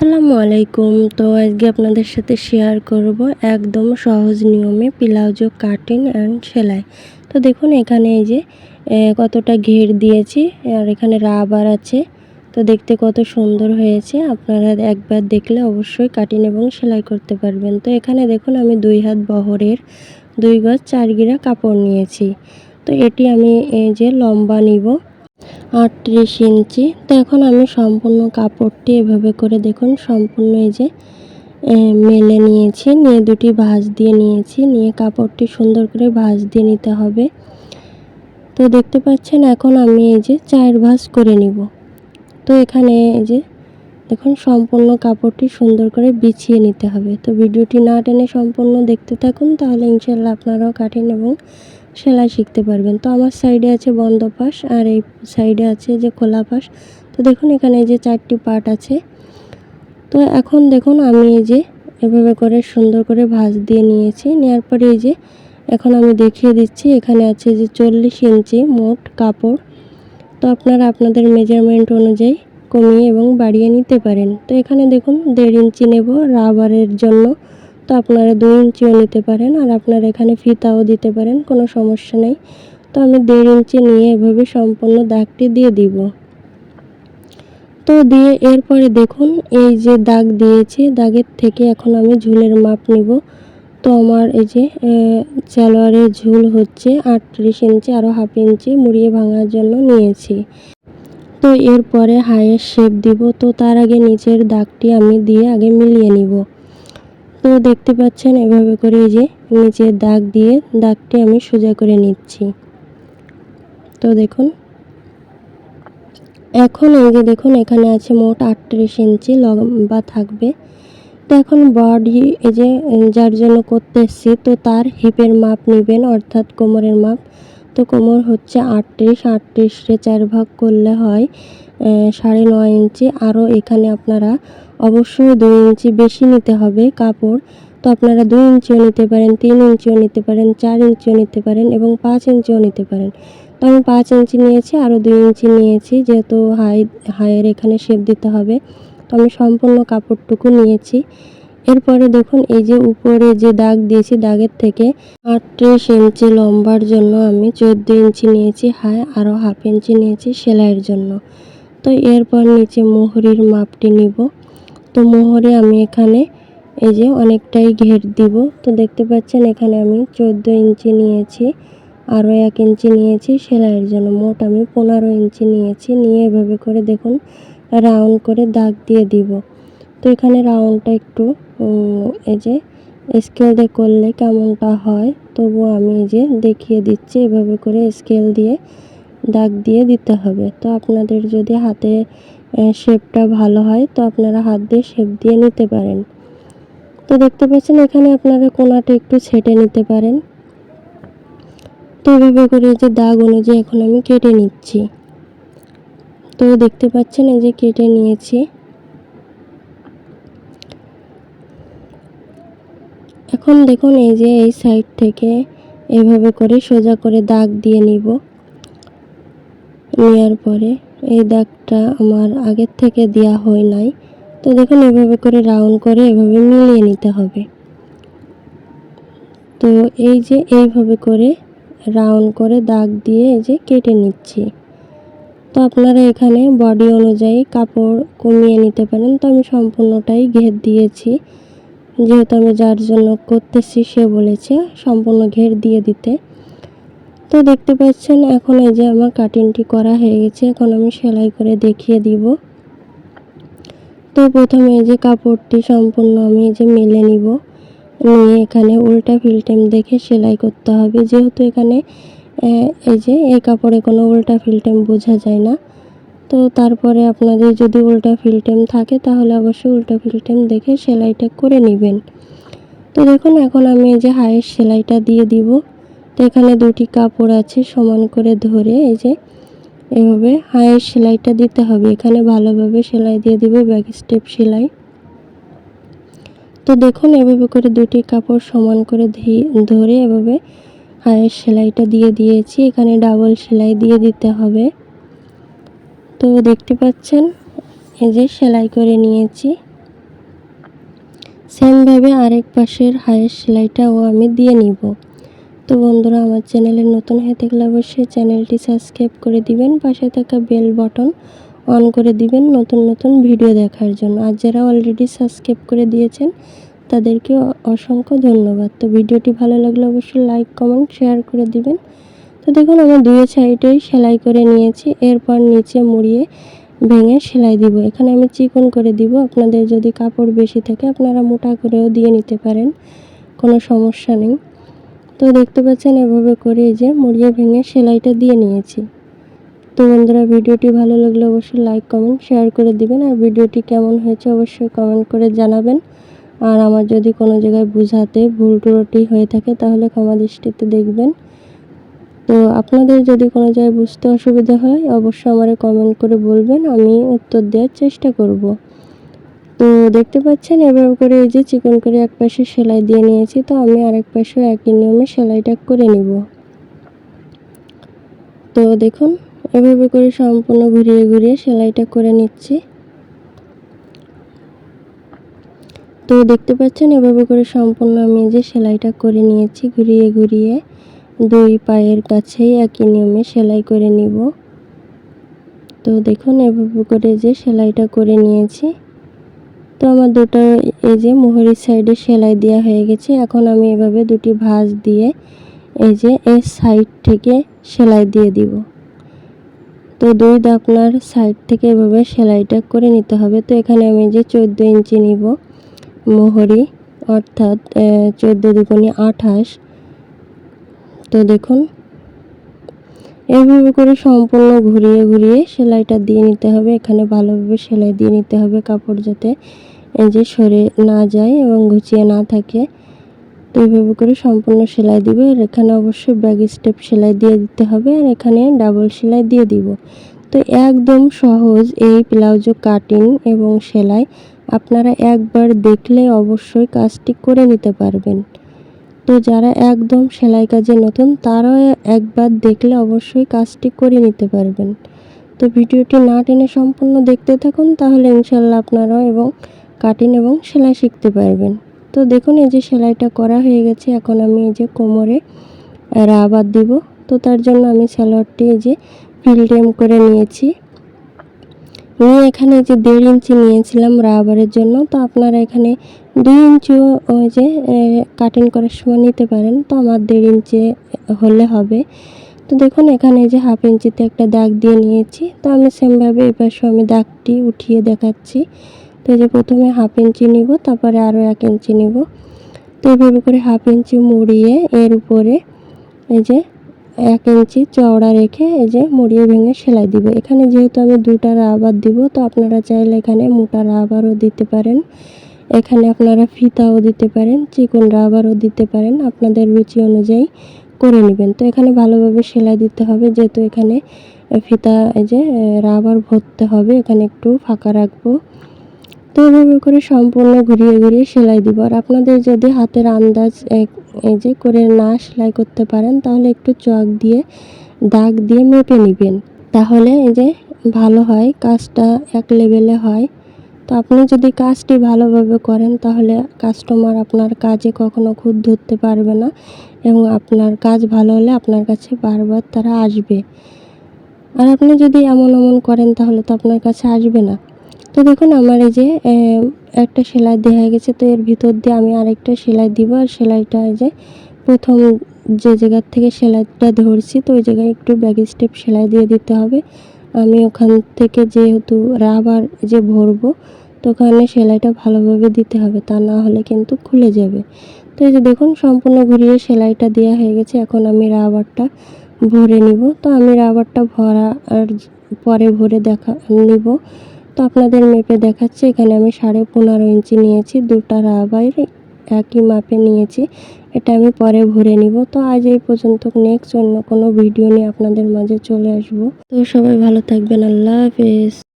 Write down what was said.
আসসালামু আলাইকুম। তো আজকে আপনাদের সাথে শেয়ার করব একদম সহজ নিয়মে প্লাউজো কাটিং অ্যান্ড সেলাই। তো দেখুন, এখানে এই যে কতটা ঘের দিয়েছি, আর এখানে রাবার আছে। তো দেখতে কত সুন্দর হয়েছে। আপনারা একবার দেখলে অবশ্যই কাটিং এবং সেলাই করতে পারবেন। তো এখানে দেখুন, আমি দুই হাত বহরের দুই গজ চার গিরা কাপড় নিয়েছি। তো এটি আমি এই যে লম্বা নিব। আটত্রিশ ইঞ্চি। তো এখন আমি সম্পূর্ণ কাপড়টি এভাবে করে দেখুন, সম্পূর্ণ এই যে মেলে নিয়েছি, নিয়ে দুটি ভাঁজ দিয়ে নিয়েছি, নিয়ে কাপড়টি সুন্দর করে ভাঁজ দিয়ে নিতে হবে। তো দেখতে পাচ্ছেন, এখন আমি এই যে চার ভাঁজ করে নিব। তো এখানে এই যে, দেখুন, সম্পূর্ণ কাপড়টি সুন্দর করে বিছিয়ে নিতে হবে। তো ভিডিওটি না টেনে সম্পূর্ণ দেখতে থাকুন, তাহলে ইনশাল্লাহ আপনারাও কাটিং এবং সেলাই শিখতে পারবেন। তো আমার সাইডে আছে বন্ধ পাশ আর এই সাইডে আছে যে খোলা পাশ। তো দেখুন এখানে যে চারটি পার্ট আছে। তো এখন দেখুন আমি এই যে এভাবে করে সুন্দর করে ভাঁজ দিয়ে নিয়েছি। নেওয়ার পরে এই যে এখন আমি দেখিয়ে দিচ্ছি, এখানে আছে যে চল্লিশ ইঞ্চি মোট কাপড়। তো আপনারা আপনাদের মেজারমেন্ট অনুযায়ী কমিয়ে এবং বাড়িয়ে নিতে পারেন। তো এখানে দেখুন দেড় ইঞ্চি নেব রাবারের জন্য। তো আপনারা দুই ইঞ্চিও নিতে পারেন আর আপনারা এখানে ফিতাও দিতে পারেন, কোনো সমস্যা নেই। তো আমি দেড় ইঞ্চি নিয়ে এভাবে সম্পূর্ণ দাগটি দিয়ে দিব। তো দিয়ে এরপরে দেখুন, এই যে দাগ দিয়েছি, দাগের থেকে এখন আমি ঝুলের মাপ নিব। তো আমার এই যে সালোয়ারের ঝুল হচ্ছে আটত্রিশ ইঞ্চি আরও হাফ ইঞ্চি মুড়িয়ে ভাঙার জন্য নিয়েছি। তো এরপরে হাইয়ের শেপ দিব। তো তার আগে নিচের দাগটি আমি দিয়ে আগে মিলিয়ে নিব। তো দেখতে পাচ্ছেন এভাবে করে যে নিচের দাগ দিয়ে দাগটি আমি সোজা করে নিচ্ছি। তো দেখুন। এখন এই যে দেখুন, এখানে আছে মোট আটত্রিশ ইঞ্চি লম্বা থাকবে। তো এখন বডি এই যে যার জন্য করতে এসছি তো তার হিপের মাপ নেবেন, অর্থাৎ কোমরের মাপ। তো কোমর হচ্ছে আটত্রিশ, আটত্রিশে চার ভাগ করলে হয় সাড়ে নয় ইঞ্চি। আরও এখানে আপনারা অবশ্যই দুই ইঞ্চি বেশি নিতে হবে কাপড়। তো আপনারা দুই ইঞ্চিও নিতে পারেন, তিন ইঞ্চিও নিতে পারেন, চার ইঞ্চিও নিতে পারেন এবং পাঁচ ইঞ্চিও নিতে পারেন। তো আমি পাঁচ ইঞ্চি নিয়েছি, আরও দুই ইঞ্চি নিয়েছি যেহেতু হাই, হাইয়ের এখানে শেপ দিতে হবে। তো আমি সম্পূর্ণ কাপড়টুকু নিয়েছি। এরপরে দেখুন, এই যে উপরে যে দাগ দিয়েছি, দাগের থেকে আটত্রিশ ইঞ্চি লম্বার জন্য আমি চোদ্দ ইঞ্চি নিয়েছি হাই, আরও হাফ ইঞ্চি নিয়েছি সেলাইয়ের জন্য। তো এরপর নিচে মোহরির মাপটি নিব। মোহরে আমি এখানে এই যে অনেকটাই ঘের দিব। তো দেখতে পাচ্ছেন এখানে আমি চোদ্দ ইঞ্চি নিয়েছি, আরও এক ইঞ্চি নিয়েছি, সেলাইয়ের জন্য মোট আমি পনেরো ইঞ্চি নিয়েছি। নিয়ে এভাবে করে দেখুন, রাউন্ড করে দাগ দিয়ে দিব। তো এখানে রাউন্ডটা একটু এই যে স্কেল দিয়ে করলে কেমনটা হয় তবু আমি এই যে দেখিয়ে দিচ্ছি, এভাবে করে স্কেল দিয়ে দাগ দিয়ে দিতে হবে। তো আপনাদের যদি হাতে শেপটা ভালো হয়, তো আপনারা হাত দিয়ে শেপ দিয়ে নিতে পারেন। তো দেখতে পাচ্ছেন, এখানে আপনারা কোনাটা একটু ছেটে নিতে পারেন। তো এভাবে করে যে দাগ অনুযায়ী এখন আমি কেটে নিচ্ছি। তো দেখতে পাচ্ছেন, এই যে কেটে নিয়েছি। এখন দেখুন, এই যে এই সাইড থেকে এভাবে করে সোজা করে দাগ দিয়ে নিব। নেওয়ার পরে এই দাগটা আমার আগের থেকে দেওয়া হয় নাই। তো দেখুন, এভাবে করে রাউন্ড করে এভাবে মিলিয়ে নিতে হবে। তো এই যে এইভাবে করে রাউন্ড করে দাগ দিয়ে এই যে কেটে নিচ্ছি। তো আপনারা এখানে বডি অনুযায়ী কাপড় কমিয়ে নিতে পারেন। তো আমি সম্পূর্ণটাই ঘের দিয়েছি। যেহেতু আমি যার জন্য করতেছি সে বলেছে, সম্পূর্ণ ঘের দিয়ে দিতে। তো দেখতে পাচ্ছেন, এখন এই যে আমার কাটিংটি করা হয়ে গেছে, এখন আমি সেলাই করে দেখিয়ে দিব। তো প্রথমে এই যে কাপড়টি সম্পূর্ণ আমি এই যে মেলে নিব। নিয়ে এখানে উল্টা ফিল্টেম দেখে সেলাই করতে হবে। যেহেতু এখানে এই যে এই কাপড়ে কোনো উল্টা ফিল্টেম বোঝা যায় না। তো তারপরে আপনাদের যদি উল্টা ফিল্টেম থাকে, তাহলে অবশ্যই উল্টা ফিল্টেম দেখে সেলাইটা করে নেবেন। তো দেখুন, এখন আমি এই যে হায়ের সেলাইটা দিয়ে দিব। তো এখানে দুটি কাপড় আছে সমান করে ধরে, এই যে এভাবে হায়ের সেলাইটা দিতে হবে। এখানে ভালোভাবে সেলাই দিয়ে দিবে ব্যাক স্টেপ সেলাই। তো দেখুন, এভাবে করে দুটি কাপড় সমান করে ধরে এভাবে হায়ের সেলাইটা দিয়ে দিয়েছি। এখানে ডাবল সেলাই দিয়ে দিতে হবে। তো দেখতে পাচ্ছেন, এই যে সেলাই করে নিয়েছি। সেমভাবে আরেক পাশের হায়ের সেলাইটাও আমি দিয়ে নিব। তো বন্ধুরা, আমার চ্যানেলে নতুন হয়ে থাকলে অবশ্যই চ্যানেলটি সাবস্ক্রাইব করে দিবেন, পাশে থাকা বেল বটন অন করে দিবেন নতুন নতুন ভিডিও দেখার জন্য। আর যারা অলরেডি সাবস্ক্রাইব করে দিয়েছেন, তাদেরকে অসংখ্য ধন্যবাদ। তো ভিডিওটি ভালো লাগলে অবশ্যই লাইক কমেন্ট শেয়ার করে দিবেন। তো দেখুন, আমি দুই সাইডেই সেলাই করে নিয়েছি। এরপর নিচে মুড়িয়ে ভেঙে সেলাই দিব। এখানে আমি চিকন করে দিব। আপনাদের যদি কাপড় বেশি থাকে, আপনারা মোটা করেও দিয়ে নিতে পারেন। কোনো সমস্যা নেই। তো দেখতে পাচ্ছেন, এভাবে করে এই যে মুড়িয়ে ভেঙে সেলাইটা দিয়ে নিয়েছি। তো বন্ধুরা, ভিডিওটি ভালো লাগলে অবশ্যই লাইক কমেন্ট শেয়ার করে দিবেন। আর ভিডিওটি কেমন হয়েছে অবশ্যই কমেন্ট করে জানাবেন। আর আমার যদি কোনো জায়গায় বুঝাতে ভুল টুরটি হয়ে থাকে, তাহলে ক্ষমা দৃষ্টিতে দেখবেন। তো আপনাদের যদি কোনো জায়গায় বুঝতে অসুবিধা হয়, অবশ্যই আমারে কমেন্ট করে বলবেন, আমি উত্তর দেওয়ার চেষ্টা করব। তো দেখতে পাচ্ছেন, এভাবে করে এই যে চিকন করে এক পাশে সেলাই দিয়ে নিয়েছি, তো আমি আরেক পাশে একই নিয়মে সেলাইটা করে নিব। তো দেখুন, এভাবে করে সম্পূর্ণ ঘুরিয়ে ঘুরিয়ে সেলাইটা করে নিচ্ছি। তো দেখতে পাচ্ছেন, এভাবে করে সম্পূর্ণ আমি যে সেলাইটা করে নিয়েছি, ঘুরিয়ে ঘুরিয়ে দুই পায়ের কাছেই একই নিয়মে সেলাই করে নিব। তো দেখুন, এভাবে করে যে সেলাইটা করে নিয়েছি। তো আমার দুটো এই যে মোহরির সাইডে সেলাই দেওয়া হয়ে গেছে। এখন আমি এভাবে দুটি ভাঁজ দিয়ে এই যে এই সাইড থেকে সেলাই দিয়ে দিব। তো দুই আপনার সাইড থেকে এভাবে সেলাইটা করে নিতে হবে। তো এখানে আমি যে চোদ্দ ইঞ্চি নিব মোহরি, অর্থাৎ চোদ্দ দুগুণে আঠাশ। তো দেখুন এইভাবে করে সম্পূর্ণ ঘুরিয়ে ঘুরিয়ে সেলাইটা দিয়ে নিতে হবে। এখানে ভালোভাবে সেলাই দিয়ে নিতে হবে কাপড় যাতে যে সরে না যায় এবং ঘুচিয়ে না থাকে। তো এইভাবে করে সম্পূর্ণ সেলাই দিবে। আর এখানে অবশ্যই ব্যাগ স্টেপ সেলাই দিয়ে দিতে হবে আর এখানে ডাবল সেলাই দিয়ে দিব। তো একদম সহজ এই ব্লাউজও কাটিং এবং সেলাই। আপনারা একবার দেখলে অবশ্যই কাজটি করে নিতে পারবেন। তো যারা একদম সেলাই কাজে নতুন, তারাও একবার দেখলে অবশ্যই কাজটি করে নিতে পারবেন। তো ভিডিওটি না টেনে সম্পূর্ণ দেখতে থাকুন, তাহলে ইনশাল্লাহ আপনারাও এবং কাটিং এবং সেলাই শিখতে পারবেন। তো দেখুন, এই যে সেলাইটা করা হয়ে গেছে, এখন আমি এই যে কোমরে রাবার দিব। তো তার জন্য আমি স্যালোয়ারটি এই যে ফিল্টেম করে নিয়েছি। নিয়ে এখানে যে দেড় ইঞ্চি নিয়েছিলাম রাবারের জন্য। তো আপনারা এখানে দুই ইঞ্চিও ওই যে কাটিং করার সময় নিতে পারেন, তো আমার দেড় ইঞ্চি হলে হবে। তো দেখুন, এখানে যে হাফ ইঞ্চিতে একটা দাগ দিয়ে নিয়েছি, তো আমি সেমভাবে এই পাশে আমি দাগটি উঠিয়ে দেখাচ্ছি। তো যে প্রথমে হাফ ইঞ্চি নিব, তারপরে আরও এক ইঞ্চি নিব। তো এইভাবে করে হাফ ইঞ্চি মুড়িয়ে এর উপরে এই যে এক ইঞ্চি চওড়া রেখে এই যে মুড়িয়ে ভেঙে সেলাই দিব। এখানে যেহেতু আমি দুটা রাবার দিব, তো আপনারা চাইলে এখানে মোটা রাবারও দিতে পারেন। এখানে আপনারা ফিতাও দিতে পারেন, চিকন রাবারও দিতে পারেন, আপনাদের রুচি অনুযায়ী করে নেবেন। তো এখানে ভালোভাবে সেলাই দিতে হবে, যেহেতু এখানে ফিতা, এই যে রাবার ভরতে হবে, এখানে একটু ফাঁকা রাখব। তো এভাবে করে সম্পূর্ণ ঘুরিয়ে ঘুরিয়ে সেলাই দিব। আর আপনাদের যদি হাতের আন্দাজ এই যে, করে না সেলাই করতে পারেন, তাহলে একটু চক দিয়ে, দাগ দিয়ে মেপে নেবেন। তাহলে এই যে, ভালো হয়, কাজটা এক লেভেলে হয়। তো আপনি যদি কাজটি ভালোভাবে করেন, তাহলে কাস্টমার আপনার কাজে কখনো খুদ ধরতে পারবে না এবং আপনার কাজ ভালো হলে আপনার কাছে বারবার তারা আসবে। আর আপনি যদি এমন এমন করেন, তাহলে তো আপনার কাছে আসবে না। তো দেখুন, আমার এই যে একটা সেলাই দেওয়া গেছে, তো এর ভিতর দিয়ে আমি আরেকটা সেলাই দিব। আর সেলাইটা এই যে, প্রথম যে জায়গার থেকে সেলাইটা ধরছি, তো ওই জায়গায় একটু ব্যাগ স্টেপ সেলাই দিয়ে দিতে হবে। আমি ওখান থেকে যেহেতু রাবার যে ভরবো, তো ওখানে সেলাইটা ভালোভাবে দিতে হবে, তা না হলে কিন্তু খুলে যাবে। তো এই যে দেখুন, সম্পূর্ণ ঘুরিয়ে সেলাইটা দেওয়া হয়ে গেছে, এখন আমি রাবারটা ভরে নিব। তো আমি রাবারটা ভরা আর পরে ভরে দেখা, নিব। তো আপনাদের মেপে দেখাচ্ছি, এখানে আমি সাড়ে পনেরো ইঞ্চি নিয়েছি, দুটা রাবার একই মাপে নিয়েছি। এটা আমি পরে ভরে নিব। তো আজ এই পর্যন্ত নেক্সট অন্য কোনো ভিডিও নিয়ে আপনাদের মাঝে চলে আসব। তো সবাই ভালো থাকবেন। আল্লাহ হাফেজ।